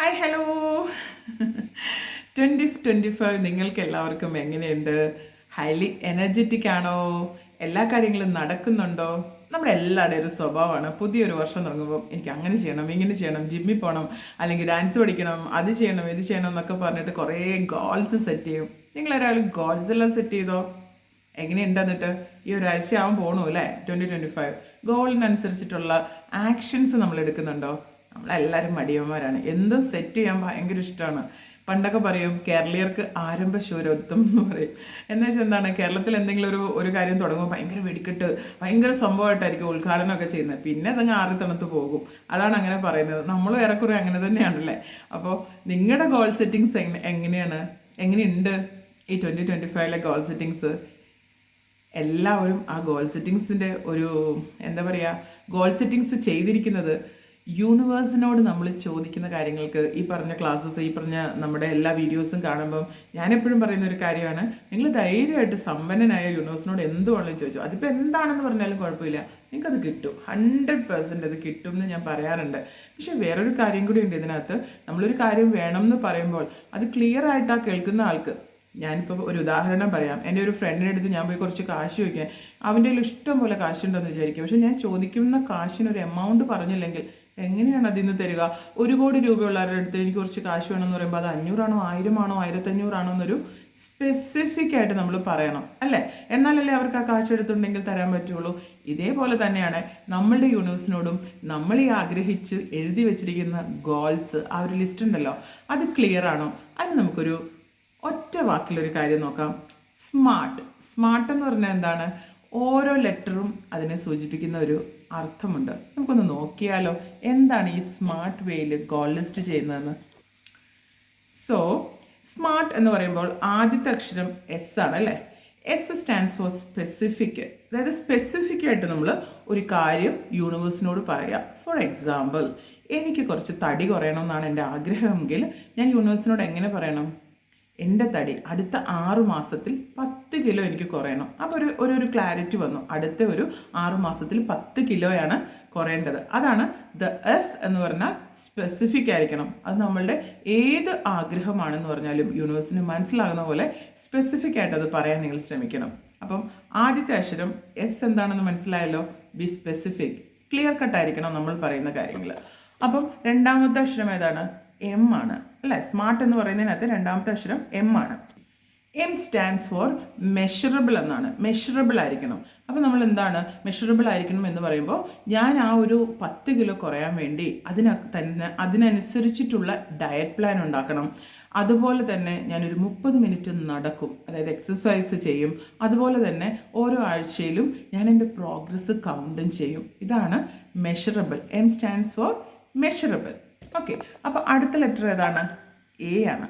Hi hello twenty twenty five നിങ്ങൾക്ക് എല്ലാവർക്കും എങ്ങനെയുണ്ട്? ഹൈലി എനർജറ്റിക് ആണോ? എല്ലാ കാര്യങ്ങളും നടക്കുന്നുണ്ടോ? നമ്മുടെ എല്ലാവരുടെയും ഒരു സ്വഭാവമാണ്. പുതിയൊരു വർഷം തുടങ്ങുമ്പോൾ എനിക്ക് അങ്ങനെ ചെയ്യണം ഇങ്ങനെ ചെയ്യണം ജിമ്മിൽ പോകണം അല്ലെങ്കിൽ ഡാൻസ് പഠിക്കണം അത് ചെയ്യണം ഇത് ചെയ്യണം എന്നൊക്കെ പറഞ്ഞിട്ട് കുറേ ഗോൾസ് സെറ്റ് ചെയ്യും. നിങ്ങളൊരാൾ ഗോൾസ് എല്ലാം സെറ്റ് ചെയ്തോ? എങ്ങനെയുണ്ട് എന്നിട്ട്? ഈ ഒരാഴ്ച ആവാൻ പോകണു അല്ലേ ട്വന്റി ട്വന്റി ഫൈവ് ഗോളിനനുസരിച്ചിട്ടുള്ള ആക്ഷൻസ് നമ്മൾ എടുക്കുന്നുണ്ടോ? നമ്മളെല്ലാവരും മടിയന്മാരാണ്. എന്തും സെറ്റ് ചെയ്യാൻ ഭയങ്കര ഇഷ്ടമാണ് പണ്ടൊക്കെ പറയും കേരളീയർക്ക് ആരംഭ ശൂരത്വം എന്ന് പറയും. എന്ന് വെച്ചാൽ എന്താണ് കേരളത്തിൽ എന്തെങ്കിലും ഒരു ഒരു കാര്യം തുടങ്ങുമ്പോൾ ഭയങ്കര വെടിക്കെട്ട് ഭയങ്കര സംഭവമായിട്ടായിരിക്കും ഉദ്ഘാടനമൊക്കെ ചെയ്യുന്നത്. പിന്നെ അതങ്ങ് ആറി തണുത്ത് പോകും. അതാണ് അങ്ങനെ പറയുന്നത്. നമ്മൾ ഏറെക്കുറെ അങ്ങനെ തന്നെയാണല്ലേ? അപ്പോൾ നിങ്ങളുടെ ഗോൾ സെറ്റിങ്സ് എങ്ങനെയാണ്? എങ്ങനെയുണ്ട് ഈ ട്വന്റി ട്വന്റി ഫൈവിലെ ഗോൾ സെറ്റിങ്സ് എല്ലാവരും ആ ഗോൾ സെറ്റിങ്സിന്റെ ഒരു എന്താ പറയുക ഗോൾ സെറ്റിങ്സ് ചെയ്തിരിക്കുന്നത് യൂണിവേഴ്സിനോട് നമ്മൾ ചോദിക്കുന്ന കാര്യങ്ങൾക്ക് ഈ പറഞ്ഞ ക്ലാസ്സസ് ഈ പറഞ്ഞ നമ്മുടെ എല്ലാ വീഡിയോസും കാണുമ്പം ഞാനെപ്പോഴും പറയുന്ന ഒരു കാര്യമാണ് നിങ്ങൾ ധൈര്യമായിട്ട് സമ്പന്നനായ യൂണിവേഴ്സിനോട് എന്ത് വേണമെങ്കിലും ചോദിച്ചു. അതിപ്പോൾ എന്താണെന്ന് പറഞ്ഞാലും കുഴപ്പമില്ല. നിങ്ങൾക്കത് കിട്ടും. ഹൺഡ്രഡ് പെർസെന്റ് അത് കിട്ടും എന്ന് ഞാൻ പറയാറുണ്ട്. പക്ഷേ വേറൊരു കാര്യം കൂടി ഉണ്ട് ഇതിനകത്ത്. നമ്മളൊരു കാര്യം വേണം എന്ന് പറയുമ്പോൾ അത് ക്ലിയർ ആയിട്ട് ആ കേൾക്കുന്ന ആൾക്ക് ഞാനിപ്പോൾ ഒരു ഉദാഹരണം പറയാം. എന്റെ ഒരു ഫ്രണ്ടിന്റെ അടുത്ത് ഞാൻ പോയി കുറച്ച് കാശ് ചോദിക്കാൻ. അവന്റെ കയ്യിൽ ഇഷ്ടം പോലെ കാശുണ്ടെന്ന് വിചാരിക്കും. പക്ഷെ ഞാൻ ചോദിക്കുന്ന കാശിനൊരു എമൗണ്ട് പറഞ്ഞില്ലെങ്കിൽ എങ്ങനെയാണ് അതിൽ നിന്ന് തരിക? ഒരു കോടി രൂപയുള്ളവരുടെ അടുത്ത് എനിക്ക് കുറച്ച് കാശ് വേണമെന്ന് പറയുമ്പോൾ അത് അഞ്ഞൂറാണോ ആയിരമാണോ ആയിരത്തഞ്ഞൂറാണോ എന്നൊരു സ്പെസിഫിക് ആയിട്ട് നമ്മൾ പറയണം. അല്ലേ? എന്നാലല്ലേ അവർക്ക് ആ കാശ് എടുത്തുണ്ടെങ്കിൽ തരാൻ പറ്റുള്ളൂ. ഇതേപോലെ തന്നെയാണ് നമ്മളുടെ യൂണിവേഴ്സിനോടും നമ്മൾ ഈ ആഗ്രഹിച്ച് എഴുതി വെച്ചിരിക്കുന്ന ഗോൾസ് ആ ഒരു ലിസ്റ്റ് ഉണ്ടല്ലോ. അത് ക്ലിയർ ആണോ? അതിന് നമുക്കൊരു ഒറ്റ വാക്കിലൊരു കാര്യം നോക്കാം. സ്മാർട്ട്. സ്മാർട്ട് എന്ന് പറഞ്ഞാൽ എന്താണ്? ഓരോ ലെറ്ററും അതിനെ സൂചിപ്പിക്കുന്ന ഒരു അർത്ഥമുണ്ട്. നമുക്കൊന്ന് നോക്കിയാലോ എന്താണ് ഈ സ്മാർട്ട് വേയിൽ ഗോൾ ലിസ്റ്റ് ചെയ്യുന്നതെന്ന്? സോ സ്മാർട്ട് എന്ന് പറയുമ്പോൾ ആദ്യത്തെ അക്ഷരം എസ് ആണ് അല്ലേ? എസ് സ്റ്റാൻഡ്സ് ഫോർ സ്പെസിഫിക് അതായത് സ്പെസിഫിക് ആയിട്ട് നമ്മൾ ഒരു കാര്യം യൂണിവേഴ്സിനോട് പറയാം. ഫോർ എക്സാമ്പിൾ എനിക്ക് കുറച്ച് തടി കുറയണമെന്നാണ് എന്റെ ആഗ്രഹമെങ്കിൽ ഞാൻ യൂണിവേഴ്സിനോട് എങ്ങനെ പറയണം? എന്റെ തടി അടുത്ത ആറു മാസത്തിൽ പത്ത് കിലോ എനിക്ക് കുറയണം. അപ്പോൾ ഒരു ഒരു ഒരു ക്ലാരിറ്റി വന്നു. അടുത്ത ഒരു ആറു മാസത്തിൽ പത്ത് കിലോയാണ് കുറയേണ്ടത്. അതാണ് ദ എസ് എന്ന് പറഞ്ഞാൽ സ്പെസിഫിക് ആയിരിക്കണം. അത് നമ്മളുടെ ഏത് ആഗ്രഹമാണെന്ന് പറഞ്ഞാലും യൂണിവേഴ്സിന് മനസ്സിലാകുന്ന പോലെ സ്പെസിഫിക് ആയിട്ട് അത് പറയാൻ നിങ്ങൾ ശ്രമിക്കണം. അപ്പം ആദ്യത്തെ അക്ഷരം എസ് എന്താണെന്ന് മനസ്സിലായല്ലോ? ബി സ്പെസിഫിക് ക്ലിയർ കട്ടായിരിക്കണം നമ്മൾ പറയുന്ന കാര്യങ്ങൾ. അപ്പം രണ്ടാമത്തെ അക്ഷരം ഏതാണ്? എം ആണ്. അല്ലേ? സ്മാർട്ട് എന്ന് പറയുന്നതിനകത്ത് രണ്ടാമത്തെ അക്ഷരം എം ആണ്. എം സ്റ്റാൻഡ്സ് ഫോർ മെഷറബിൾ എന്നാണ്. മെഷറബിൾ ആയിരിക്കണം. അപ്പോൾ നമ്മൾ എന്താണ്? മെഷറബിൾ ആയിരിക്കണം എന്ന് പറയുമ്പോൾ ഞാൻ ആ ഒരു പത്ത് കിലോ കുറയാൻ വേണ്ടി അതിന തന്നെ അതിനനുസരിച്ചിട്ടുള്ള ഡയറ്റ് പ്ലാൻ ഉണ്ടാക്കണം. അതുപോലെ തന്നെ ഞാനൊരു മുപ്പത് മിനിറ്റ് നടക്കും. അതായത് എക്സസൈസ് ചെയ്യും. അതുപോലെ തന്നെ ഓരോ ആഴ്ചയിലും ഞാൻ എന്റെ പ്രോഗ്രസ് കൗണ്ടും ചെയ്യും. ഇതാണ് measurable M stands for measurable okay അപ്പോൾ അടുത്ത ലെറ്റർ ഏതാണ്? എ ആണ്.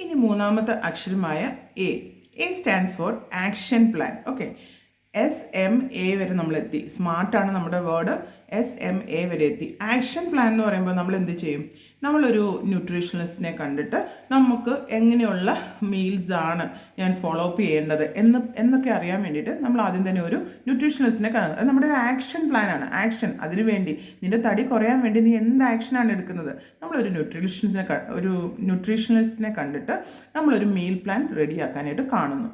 ഇനി മൂന്നാമത്തെ അക്ഷരമായ A A stands for action plan okay S M A വരെ നമ്മൾ എത്തി. സ്മാർട്ടാണ് നമ്മുടെ വേർഡ് എസ് എം എ വരെ എത്തി. ആക്ഷൻ പ്ലാൻ എന്ന് പറയുമ്പോൾ നമ്മൾ എന്ത് ചെയ്യും? നമ്മളൊരു ന്യൂട്രീഷണലിസ്റ്റിനെ കണ്ടിട്ട് നമുക്ക് എങ്ങനെയുള്ള മീൽസ് ആണ് ഞാൻ ഫോളോ അപ്പ് ചെയ്യേണ്ടത് എന്ന് എന്നൊക്കെ അറിയാൻ വേണ്ടിയിട്ട് നമ്മൾ ആദ്യം തന്നെ ഒരു ന്യൂട്രീഷണലിസ്റ്റിനെ കാണുന്നത് അത് നമ്മുടെ ഒരു ആക്ഷൻ പ്ലാനാണ് ആക്ഷൻ അതിനു വേണ്ടി നിന്റെ തടി കുറയാൻ വേണ്ടി നീ എന്ത് ആക്ഷനാണ് എടുക്കുന്നത്? നമ്മളൊരു ന്യൂട്രീഷനിസ്റ്റിനെ ഒരു ന്യൂട്രീഷണലിസ്റ്റിനെ കണ്ടിട്ട് നമ്മളൊരു മീൽ പ്ലാൻ റെഡിയാക്കാനായിട്ട് കാണുന്നു.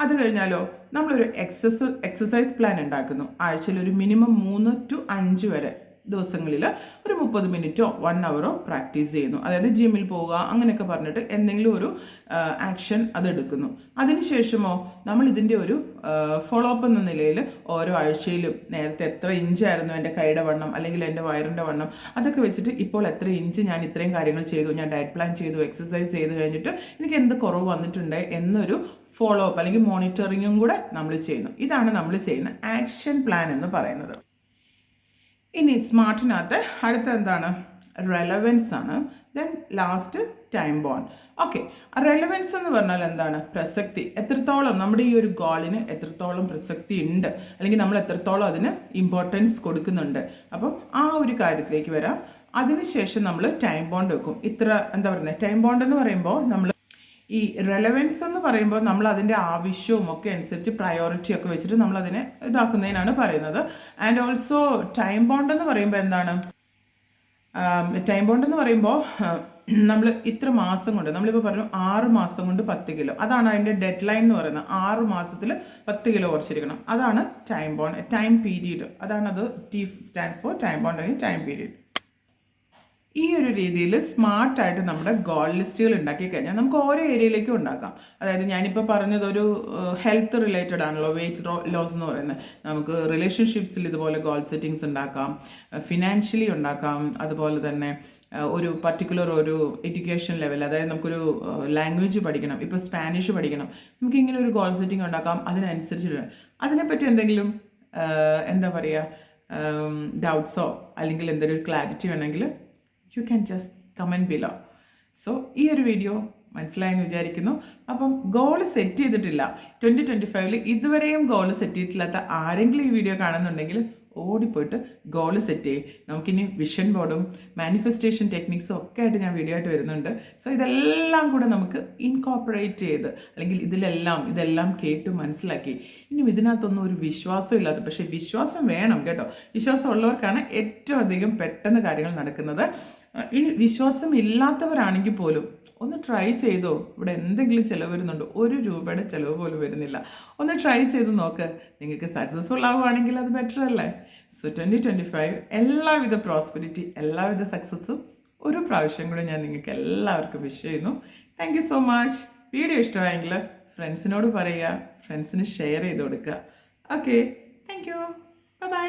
അത് കഴിഞ്ഞാലോ നമ്മളൊരു എക്സസ് എക്സസൈസ് പ്ലാൻ ഉണ്ടാക്കുന്നു. ആഴ്ചയിൽ ഒരു മിനിമം മൂന്ന് ടു അഞ്ച് വരെ ദിവസങ്ങളിൽ മുപ്പത് മിനിറ്റോ വൺ അവറോ പ്രാക്ടീസ് ചെയ്യുന്നു. അതായത് ജിമ്മിൽ പോവുക അങ്ങനെയൊക്കെ പറഞ്ഞിട്ട് എന്തെങ്കിലും ഒരു ആക്ഷൻ അതെടുക്കുന്നു അതിനുശേഷമോ നമ്മൾ ഇതിന്റെ ഒരു ഫോളോ അപ്പ് എന്ന നിലയിൽ ഓരോ ആഴ്ചയിലും നേരത്തെ എത്ര ഇഞ്ചായിരുന്നു എന്റെ കൈയുടെ വണ്ണം അല്ലെങ്കിൽ എന്റെ വയറിന്റെ വണ്ണം അതൊക്കെ വെച്ചിട്ട് ഇപ്പോൾ എത്ര ഇഞ്ച് ഞാൻ ഇത്രയും കാര്യങ്ങൾ ചെയ്തു ഞാൻ ഡയറ്റ് പ്ലാൻ ചെയ്തു എക്സസൈസ് ചെയ്ത് കഴിഞ്ഞിട്ട് എനിക്ക് എന്ത് കുറവ് വന്നിട്ടുണ്ട് എന്നൊരു ഫോളോ അപ്പ് അല്ലെങ്കിൽ മോണിറ്ററിങ്ങും കൂടെ നമ്മൾ ചെയ്യുന്നു. ഇതാണ് നമ്മൾ ചെയ്യുന്ന ആക്ഷൻ പ്ലാൻ എന്ന് പറയുന്നത്. ഇനി സ്മാർട്ടിനകത്ത് അടുത്ത എന്താണ് റെലവൻസ് ആണ്. Then last time bound okay relevance എന്ന് പറഞ്ഞാൽ എന്താണ്? പ്രസക്തി. എത്രത്തോളം നമ്മുടെ ഈ ഒരു ഗോളിന് എത്രത്തോളം പ്രസക്തി ഉണ്ട്? അല്ലെങ്കിൽ നമ്മൾ എത്രത്തോളം അതിന് ഇമ്പോർട്ടൻസ് കൊടുക്കുന്നുണ്ട്? അപ്പം ആ ഒരു കാര്യത്തിലേക്ക് വരാം. അതിനുശേഷം നമ്മൾ ടൈം ബോണ്ട് വെക്കും. ഇത്ര എന്താ പറയുന്നത് ടൈം ബോണ്ട് എന്ന് പറയുമ്പോൾ നമ്മൾ ഈ റെലവൻസ് എന്ന് പറയുമ്പോൾ നമ്മൾ അതിന്റെ ആവശ്യവും ഒക്കെ അനുസരിച്ച് പ്രയോറിറ്റി ഒക്കെ വെച്ചിട്ട് നമ്മൾ അതിനെ ഇതാക്കുന്നതിനാണ് പറയുന്നത്. ആൻഡ് ഓൾസോ ടൈം ബോണ്ട് എന്ന് പറയുമ്പോൾ എന്താണ്? ടൈം ബോണ്ട് എന്ന് പറയുമ്പോൾ നമ്മൾ ഇത്ര മാസം കൊണ്ട് നമ്മളിപ്പോൾ പറഞ്ഞു ആറ് മാസം കൊണ്ട് പത്ത് കിലോ. അതാണ് അതിന്റെ ഡെഡ് ലൈൻ എന്ന് പറയുന്നത്. ആറ് മാസത്തിൽ പത്ത് കിലോ കുറച്ചിരിക്കണം. അതാണ് ടൈം ബോണ്ട് ടൈം പീരീഡ് അതാണ് അത് T stands for time bound അല്ലെങ്കിൽ ടൈം പീരീഡ് ഈ ഒരു രീതിയിൽ സ്മാർട്ടായിട്ട് നമ്മുടെ ഗോൾ ലിസ്റ്റുകൾ ഉണ്ടാക്കി കഴിഞ്ഞാൽ നമുക്ക് ഓരോ ഏരിയയിലേക്കും ഉണ്ടാക്കാം. അതായത് ഞാനിപ്പോൾ പറഞ്ഞത് ഒരു ഹെൽത്ത് റിലേറ്റഡ് ആണല്ലോ വെയിറ്റ് ലോസ് എന്ന് പറയുന്നത്. നമുക്ക് റിലേഷൻഷിപ്സിൽ ഇതുപോലെ ഗോൾ സെറ്റിങ്സ് ഉണ്ടാക്കാം ഫിനാൻഷ്യലി ഉണ്ടാക്കാം അതുപോലെ തന്നെ ഒരു പർട്ടിക്കുലർ ഒരു എഡ്യൂക്കേഷൻ ലെവൽ അതായത് നമുക്കൊരു ലാംഗ്വേജ് പഠിക്കണം ഇപ്പോൾ സ്പാനിഷ് പഠിക്കണം. നമുക്ക് ഇങ്ങനെ ഒരു ഗോൾ സെറ്റിംഗ് ഉണ്ടാക്കാം അതിനനുസരിച്ച് അതിനെപ്പറ്റി എന്തെങ്കിലും എന്താ പറയുക ഡൗട്ട്സോ അല്ലെങ്കിൽ എന്തെങ്കിലും ക്ലാരിറ്റി വേണമെങ്കിൽ you can just comment below so ഈ ഒരു വീഡിയോ മനസ്സിലായെന്ന് വിചാരിക്കുന്നു. അപ്പം ഗോൾ സെറ്റ് ചെയ്തിട്ടില്ല. ട്വന്റി ട്വന്റി ഫൈവിൽ ഇതുവരെയും ഗോൾ സെറ്റ് ചെയ്തിട്ടില്ലാത്ത ആരെങ്കിലും ഈ വീഡിയോ കാണുന്നുണ്ടെങ്കിൽ ഓടിപ്പോയിട്ട് ഗോൾ സെറ്റ് ചെയ്യും. നമുക്കിനി വിഷൻ ബോർഡും മാനിഫെസ്റ്റേഷൻ ടെക്നിക്സും ഒക്കെ ആയിട്ട് ഞാൻ വീഡിയോ ആയിട്ട് വരുന്നുണ്ട്. സോ ഇതെല്ലാം കൂടെ നമുക്ക് ഇൻകോപ്പറേറ്റ് ചെയ്ത് അല്ലെങ്കിൽ ഇതിലെല്ലാം ഇതെല്ലാം കേട്ട് മനസ്സിലാക്കി. ഇനി ഇതിനകത്തൊന്നും ഒരു വിശ്വാസം ഇല്ലാത്ത പക്ഷേ വിശ്വാസം വേണം കേട്ടോ. വിശ്വാസം ഉള്ളവർക്കാണ് ഏറ്റവും അധികം പെട്ടെന്ന് കാര്യങ്ങൾ നടക്കുന്നത്. ഇനി വിശ്വാസം ഇല്ലാത്തവരാണെങ്കിൽ പോലും ഒന്ന് ട്രൈ ചെയ്തോ. ഇവിടെ എന്തെങ്കിലും ചിലവ് വരുന്നുണ്ടോ? ഒരു രൂപയുടെ ചിലവ് പോലും വരുന്നില്ല. ഒന്ന് ട്രൈ ചെയ്ത് നോക്ക്. നിങ്ങൾക്ക് സക്സസ്ഫുൾ ആവുകയാണെങ്കിൽ അത് ബെറ്റർ അല്ലേ? സോ ട്വന്റി ട്വന്റി ഫൈവ് എല്ലാവിധ പ്രോസ്പെരിറ്റി എല്ലാവിധ സക്സസ്സും ഒരു പ്രാവശ്യം കൂടെ ഞാൻ നിങ്ങൾക്ക് എല്ലാവർക്കും വിഷ് ചെയ്യുന്നു. താങ്ക് സോ മച്ച് വീഡിയോ ഇഷ്ടമായെങ്കിൽ ഫ്രണ്ട്സിനോട് പറയുക ഫ്രണ്ട്സിന് ഷെയർ ചെയ്ത് കൊടുക്കുക. Okay thank you by